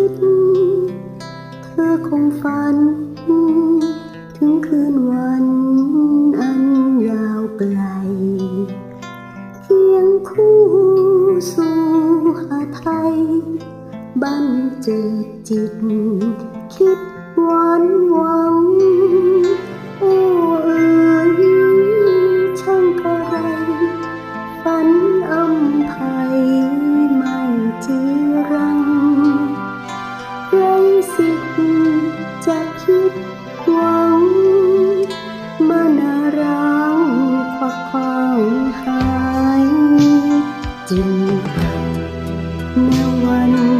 ิด เธอคงฝัน ถึงคืนวันอันยาวไกลเคียงคู่สู่หาไทยบันเจิดจิต คิดหวานวา ร้างควักควายหาย จึงกลับณวัน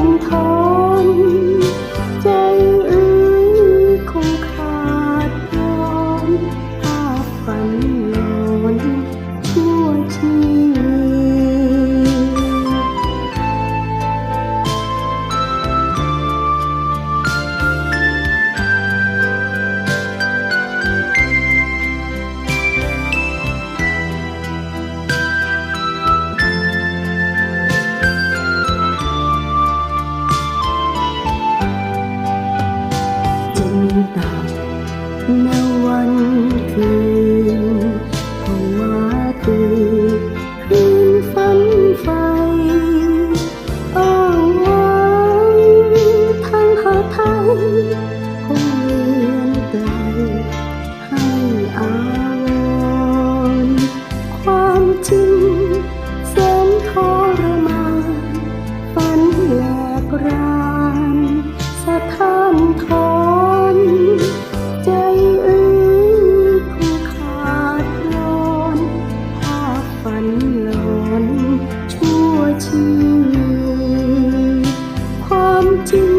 นทน ต่ำในวันคืนภาวะตื่นคืนฝันไฟอ้างว้างทางหาไทย to